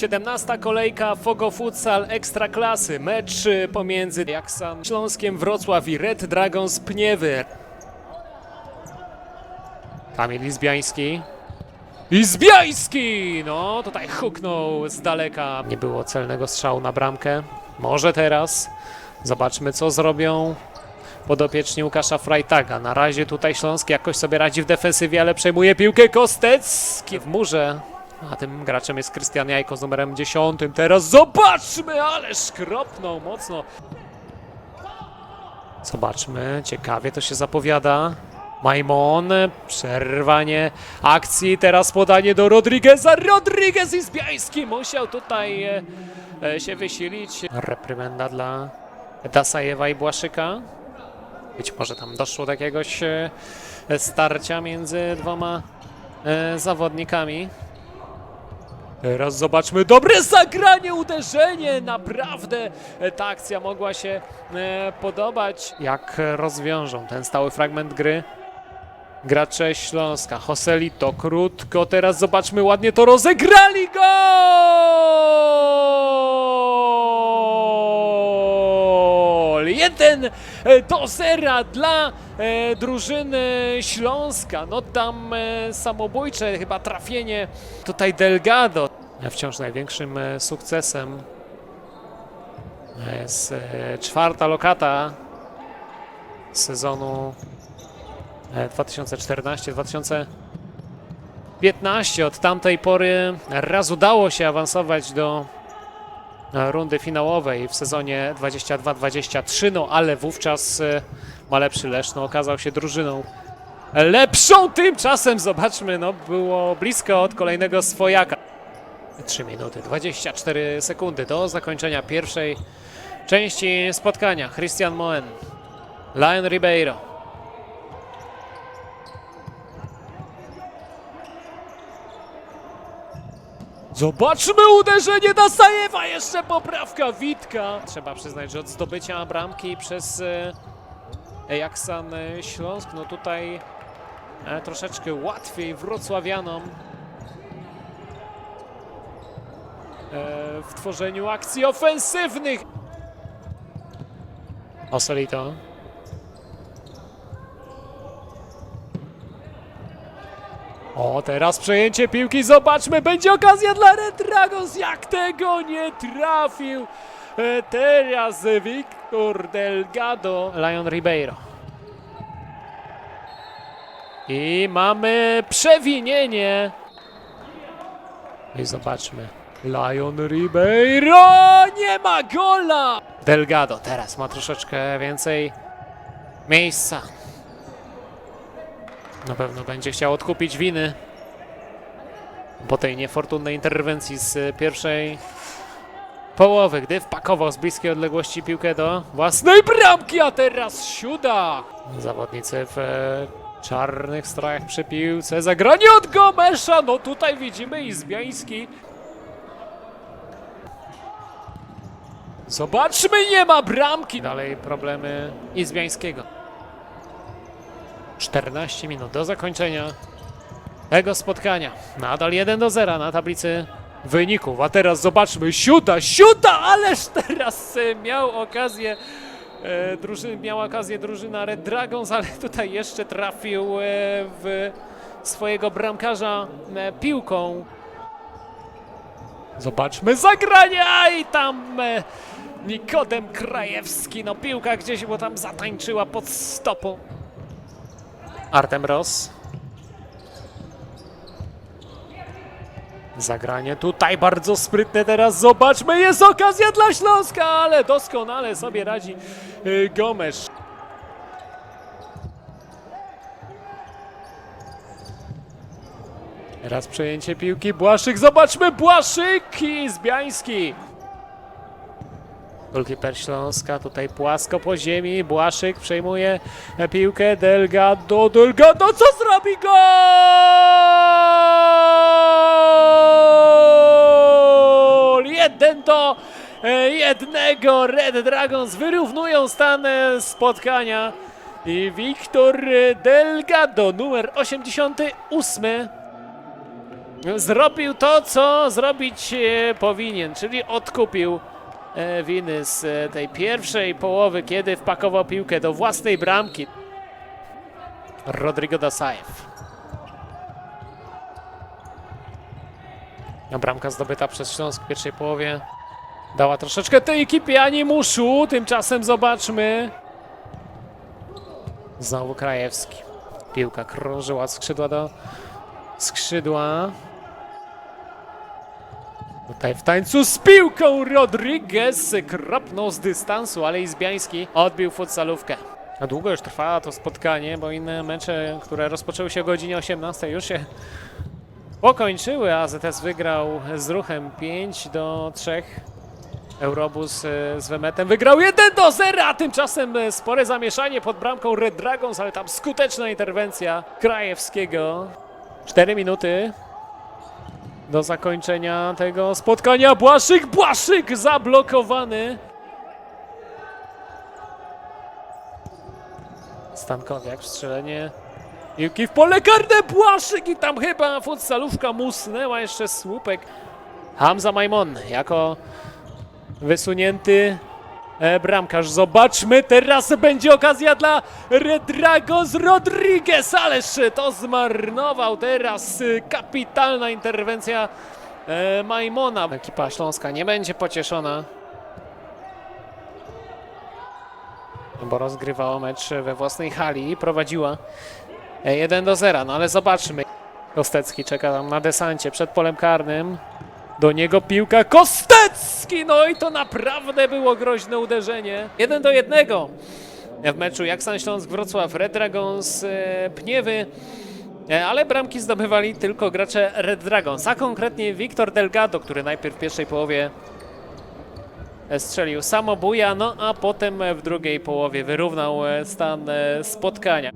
17 kolejka Fogo Futsal Ekstraklasy. Mecz y, pomiędzy Jaksan Śląskiem Wrocław i Red Dragons Pniewy. Kamil Izbiański. Izbiański! No, tutaj huknął z daleka. Nie było celnego strzału na bramkę. Może teraz. Zobaczmy, co zrobią podopieczni Łukasza Freitaga. Na razie tutaj Śląsk jakoś sobie radzi w defensywie, ale przejmuje piłkę Kostecki w murze. A tym graczem jest Krystian Jajko z numerem 10. Teraz zobaczmy, ale szkropnął mocno. Zobaczmy, ciekawie to się zapowiada. Majmon, przerwanie akcji, teraz podanie do Rodrigueza. Rodriguez i Zbiański musiał tutaj e, e, się wysilić. Reprymenda dla Dasajewa i Błaszyka. Być może tam doszło do jakiegoś e, starcia między dwoma e, zawodnikami. Teraz zobaczmy dobre zagranie, uderzenie. Naprawdę e, ta akcja mogła się e, podobać. Jak rozwiążą ten stały fragment gry gracze Śląska. Joselito krótko, teraz zobaczmy ładnie to rozegrali gol! Jeden e, do zera dla drużyny Śląska. No tam e, samobójcze chyba trafienie tutaj Delgado. Wciąż największym e, sukcesem jest e, czwarta lokata sezonu e, 2014-2015. Od tamtej pory raz udało się awansować do e, rundy finałowej w sezonie 22-23, no ale wówczas e, Malepszy Leszno okazał się drużyną lepszą. Tymczasem zobaczmy, no było blisko od kolejnego swojaka. 3 minuty 24 sekundy do zakończenia pierwszej części spotkania. Christian Moen, Lion Ribeiro. Zobaczmy uderzenie Dasajewa, jeszcze poprawka Witka. Trzeba przyznać, że od zdobycia bramki przez e, Jaksan e, Śląsk, no tutaj e, troszeczkę łatwiej wrocławianom w tworzeniu akcji ofensywnych. Osolito. O, teraz przejęcie piłki, zobaczmy, będzie okazja dla Red Dragons, jak tego nie trafił. E, Teraz Victor Delgado, Lion Ribeiro. I mamy przewinienie. I zobaczmy. Lion Ribeiro nie ma gola! Delgado teraz ma troszeczkę więcej miejsca. Na pewno będzie chciał odkupić winy po tej niefortunnej interwencji z pierwszej połowy, gdy wpakował z bliskiej odległości piłkę do własnej bramki, a teraz siuda. Zawodnicy w e, czarnych strojach przy piłce. Zagranie od Gomesza. No tutaj widzimy Izbiański. Zobaczmy, nie ma bramki. Dalej problemy Izbiańskiego. 14 minut do zakończenia tego spotkania. Nadal 1 do 0 na tablicy wyników. A teraz zobaczmy, siuta, siuta, ależ teraz miał okazję, e, drużyny, miała okazję drużyna Red Dragons, ale tutaj jeszcze trafił e, w swojego bramkarza e, piłką. Zobaczmy zagranie, a i tam e, Nikodem Krajewski, no piłka gdzieś bo tam zatańczyła pod stopą. Artem Ross. Zagranie tutaj bardzo sprytne teraz. Zobaczmy, jest okazja dla Śląska, ale doskonale sobie radzi y, Gomesz. Teraz przejęcie piłki. Błaszczyk, zobaczmy, Błaszczyk i Zbiański. Golkiper Śląska tutaj płasko po ziemi. Błaszyk przejmuje piłkę. Delgado, Delgado, co zrobi gol? Jeden do e, jednego. Red Dragons wyrównują stan e, spotkania. I Wiktor Delgado, numer 88. zrobił to, co zrobić e, powinien, czyli odkupił winy z e, tej pierwszej połowy, kiedy wpakował piłkę do własnej bramki. Rodrigo Dasajew. A bramka zdobyta przez Śląsk w pierwszej połowie dała troszeczkę tej ekipie animuszu. Tymczasem zobaczmy. Znowu Krajewski. Piłka krążyła skrzydła do skrzydła. Tutaj w tańcu z piłką Rodriguez krapnął z dystansu, ale Izbiański odbił futsalówkę. A długo już trwa to spotkanie, bo inne mecze, które rozpoczęły się o godzinie 18 już się pokończyły. AZS wygrał z ruchem 5 do 3. Eurobus e, z Wemetem wygrał 1 do 0, a tymczasem e, spore zamieszanie pod bramką Red Dragons, ale tam skuteczna interwencja Krajewskiego. 4 minuty do zakończenia tego spotkania. Błaszyk, Błaszyk zablokowany. Stankowiak, strzelenie piłki w pole karne, Błaszyk i tam chyba futsalówka musnęła jeszcze słupek. Hamza Majmon jako wysunięty bramkarz. Zobaczmy, teraz będzie okazja dla Red Dragons Rodriguez, ależ to zmarnował teraz y, kapitalna interwencja e, Majmona. Ekipa śląska nie będzie pocieszona. Bo rozgrywała mecz we własnej hali i prowadziła e, 1 do 0, no ale zobaczmy. Kostecki czeka tam na desancie przed polem karnym. Do niego piłka Kostecki! No i to naprawdę było groźne uderzenie. 1 do 1 w meczu jak San Śląsk Wrocław Red Dragons e, Pniewy. E, Ale bramki zdobywali tylko gracze Red Dragons, a konkretnie Wiktor Delgado, który najpierw w pierwszej połowie strzelił samobuja, no a potem w drugiej połowie wyrównał e, stan spotkania.